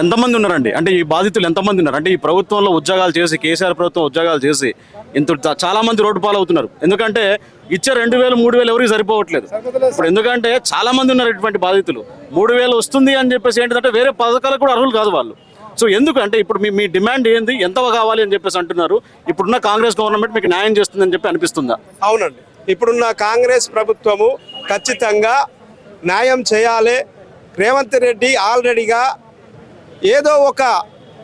ఎంతమంది ఉన్నారండి? అంటే ఈ బాధితులు ఎంతమంది ఉన్నారు? అంటే ఈ ప్రభుత్వంలో ఉద్యోగాలు చేసి కేసీఆర్ ప్రభుత్వం ఉద్యోగాలు చేసి ఇంత చాలా మంది రోడ్డు పాలవుతున్నారు. ఎందుకంటే ఇచ్చే రెండు వేలు మూడు వేలు ఎవరికి సరిపోవట్లేదు. ఇప్పుడు ఎందుకంటే చాలా మంది ఉన్నారు ఇటువంటి బాధితులు. మూడు వేలు వస్తుంది అని చెప్పేసి ఏంటంటే వేరే పథకాలకు కూడా అర్హులు కాదు వాళ్ళు. సో ఎందుకు అంటే ఇప్పుడు మీ మీ డిమాండ్ ఏంది? ఎంత కావాలి అని చెప్పేసి అంటున్నారు. ఇప్పుడున్న కాంగ్రెస్ గవర్నమెంట్ మీకు న్యాయం చేస్తుందని చెప్పి అనిపిస్తుందా? అవునండి. ఇప్పుడున్న కాంగ్రెస్ ప్రభుత్వము ఖచ్చితంగా న్యాయం చేయాలి. రేవంత్ రెడ్డి ఆల్రెడీగా ఏదో ఒక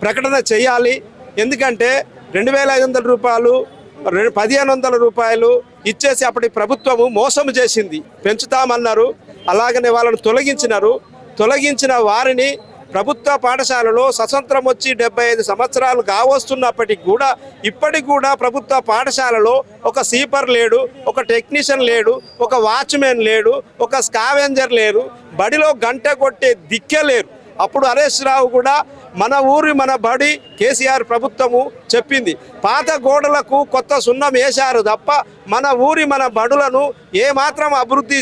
ప్రకటన చేయాలి. ఎందుకంటే రెండు వేల ఐదు వందల రూపాయలు రెండు పదిహేను వందల రూపాయలు ఇచ్చేసి అప్పటి ప్రభుత్వము మోసం చేసింది. పెంచుతామన్నారు. అలాగనే వాళ్ళను తొలగించినారు. తొలగించిన వారిని ప్రభుత్వ పాఠశాలలో స్వతంత్రం వచ్చి డెబ్బై ఐదు సంవత్సరాలు కావస్తున్నప్పటికి కూడా ఇప్పటికి కూడా ప్రభుత్వ పాఠశాలలో ఒక సీపర్ లేడు ఒక టెక్నీషియన్ లేడు ఒక వాచ్మెన్ లేడు ఒక స్కావెంజర్ లేరు బడిలో గంట కొట్టే దిక్కే లేరు. అప్పుడు హరీష్ రావు కూడా మన ఊరి మన బడి కేసీఆర్ ప్రభుత్వము చెప్పింది. పాత గోడలకు కొత్త సున్నం వేశారు తప్ప మన ఊరి మన బడులను ఏమాత్రం అభివృద్ధి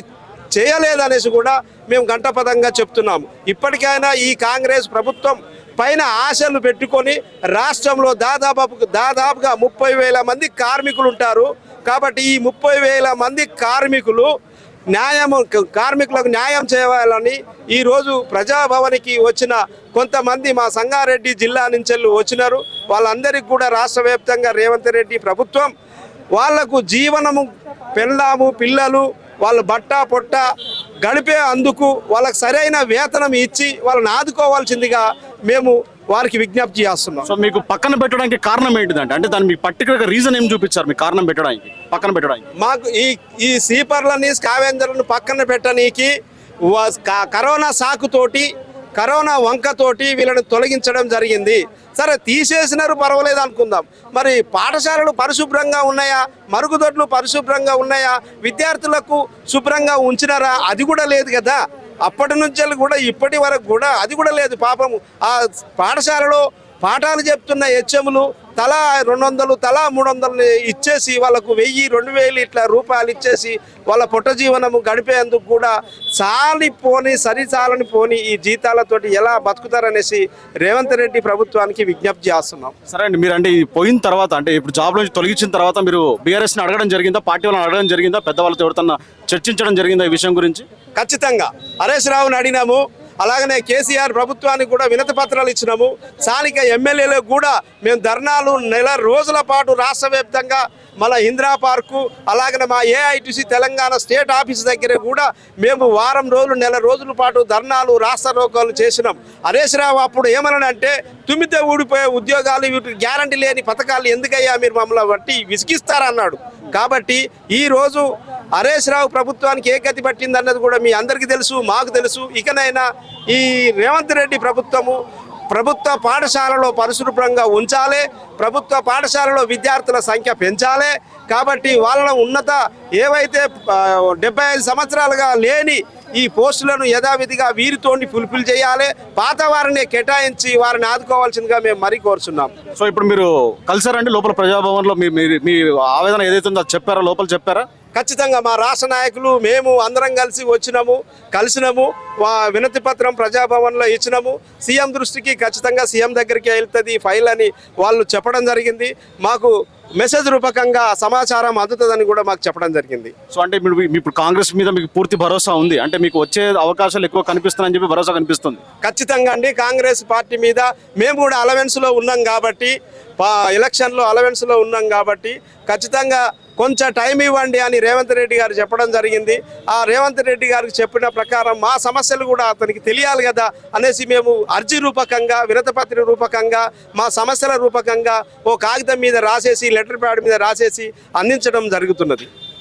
చేయలేదనేసి కూడా మేము గంటపదంగా చెప్తున్నాము. ఇప్పటికైనా ఈ కాంగ్రెస్ ప్రభుత్వం పైన ఆశలు పెట్టుకొని రాష్ట్రంలో దాదాపు దాదాపుగా ముప్పై వేల మంది కార్మికులు ఉంటారు. కాబట్టి ఈ ముప్పై వేల మంది కార్మికులు న్యాయం కార్మికులకు న్యాయం చేయాలని ఈరోజు ప్రజాభవనికి వచ్చిన కొంతమంది మా సంగారెడ్డి జిల్లా నుంచి వచ్చినారు. వాళ్ళందరికీ కూడా రాష్ట్ర వ్యాప్తంగా రేవంత్ రెడ్డి ప్రభుత్వం వాళ్ళకు జీవనము పెళ్ళాము పిల్లలు వాళ్ళ బట్ట పొట్ట గడిపే అందుకు వాళ్ళకు సరైన వేతనం ఇచ్చి వాళ్ళని ఆదుకోవాల్సిందిగా మేము వారికి విజ్ఞప్తి చేస్తున్నాం. సో మీకు పక్కన పెట్టడానికి కారణం ఏంటిదంటే అంటే దాని మీ పర్టికులర్ రీజన్ ఏం చూపించారు? మీ కారణం పెట్టడానికి పక్కన పెట్టడానికి. మాకు ఈ ఈ సీపర్లని స్కావెంజర్లను పక్కన పెట్టనీకి కరోనా సాకుతోటి కరోనా వంకతోటి వీళ్ళని తొలగించడం జరిగింది. సరే తీసేసినారు పర్వాలేదు అనుకుందాం. మరి పాఠశాలలు పరిశుభ్రంగా ఉన్నాయా? మరుగుదొడ్లు పరిశుభ్రంగా ఉన్నాయా? విద్యార్థులకు శుభ్రంగా ఉంచినారా? అది కూడా లేదు కదా. అప్పటి నుంచి కూడా ఇప్పటి వరకు కూడా అది కూడా లేదు పాపము. ఆ పాఠశాలలో పాఠాలు చెప్తున్న హెచ్ఎములు తలా రెండు వందలు తలా మూడు వందలు ఇచ్చేసి వాళ్ళకు వెయ్యి రెండు వేలు ఇట్లా రూపాయలు ఇచ్చేసి వాళ్ళ పుట్ట జీవనము గడిపేందుకు కూడా చాలి పోని సరి చాలని పోని ఈ జీతాలతోటి ఎలా బతుకుతారనేసి రేవంత్ రెడ్డి ప్రభుత్వానికి విజ్ఞప్తి చేస్తున్నాం. సరే అండి మీరు అంటే పోయిన తర్వాత అంటే ఇప్పుడు జాబ్ నుంచి తొలగించిన తర్వాత మీరు బీఆర్ఎస్ని అడగడం జరిగిందా పార్టీ వాళ్ళని అడగడం జరిగిందా పెద్దవాళ్ళతో ఎవరితోన్నా చర్చించడం జరిగిందా ఈ విషయం గురించి? ఖచ్చితంగా. హరీష్ రావుని అడిగినాము అలాగనే కేసీఆర్ ప్రభుత్వానికి కూడా వినతి పత్రాలు ఇచ్చినాము. స్థానిక ఎమ్మెల్యేలకు కూడా మేము ధర్నాలు నెల రోజుల పాటు రాష్ట్ర వ్యాప్తంగా మళ్ళా ఇందిరా పార్కు అలాగనే మా ఏఐటిసి తెలంగాణ స్టేట్ ఆఫీస్ దగ్గర కూడా మేము వారం రోజులు నెల రోజుల పాటు ధర్నాలు రాష్ట్ర రోగాలు చేసినాం. హరీష్ రావు అప్పుడు ఏమనంటే తుమ్మితే ఊడిపోయే ఉద్యోగాలు వీటికి గ్యారంటీ లేని పథకాలు ఎందుకయ్యా మీరు మమ్మల్ని బట్టి విసిగిస్తారన్నాడు. కాబట్టి ఈరోజు హరీష్ రావు ప్రభుత్వానికి ఏ గతి పట్టింది అన్నది కూడా మీ అందరికీ తెలుసు మాకు తెలుసు. ఇకనైనా ఈ రేవంత్ రెడ్డి ప్రభుత్వము ప్రభుత్వ పాఠశాలలో పరిశుభ్రంగా ఉంచాలి ప్రభుత్వ పాఠశాలలో విద్యార్థుల సంఖ్య పెంచాలి. కాబట్టి వాళ్ళ ఉన్నత ఏవైతే డెబ్బై ఐదు సంవత్సరాలుగా లేని ఈ పోస్టులను యథావిధిగా వీరితోని ఫుల్ఫిల్ చేయాలి. పాత వారిని కేటాయించి వారిని ఆదుకోవాల్సిందిగా మేము మరీ కోరుచున్నాం. సో ఇప్పుడు మీరు కలిసారండి లోపల ప్రజాభవన్లో. మీ మీ- ఆవేదన ఏదైతే ఉందో చెప్పారా? లోపల చెప్పారా? ఖచ్చితంగా మా రాష్ట్ర నాయకులు మేము అందరం కలిసి వచ్చినాము కలిసినాము వినతి పత్రం ప్రజాభవన్లో ఇచ్చినాము. సీఎం దృష్టికి ఖచ్చితంగా సీఎం దగ్గరికి వెళ్తుంది ఫైల్ అని వాళ్ళు చెప్పడం జరిగింది. మాకు మెసేజ్ రూపకంగా సమాచారం అందుతుందని కూడా మాకు చెప్పడం జరిగింది. సో అంటే మీరు ఇప్పుడు కాంగ్రెస్ మీద మీకు పూర్తి భరోసా ఉంది. అంటే మీకు వచ్చే అవకాశాలు ఎక్కువ కనిపిస్తున్నాయని చెప్పి భరోసా కనిపిస్తుంది. ఖచ్చితంగా అండి. కాంగ్రెస్ పార్టీ మీద మేము కూడా అలవెన్స్లో ఉన్నాం కాబట్టి ఎలక్షన్లో అలవెన్స్లో ఉన్నాం కాబట్టి ఖచ్చితంగా కొంచెం టైం ఇవ్వండి అని రేవంత్ రెడ్డి గారు చెప్పడం జరిగింది. ఆ రేవంత్ రెడ్డి గారికి చెప్పిన ప్రకారం మా సమస్యలు కూడా అతనికి తెలియాలి కదా అనేసి మేము అర్జీ రూపకంగా వినతపత్రి రూపకంగా మా సమస్యల రూపకంగా ఓ కాగితం మీద రాసేసి లెటర్ ప్యాడ్ మీద రాసేసి అందించడం జరుగుతున్నది.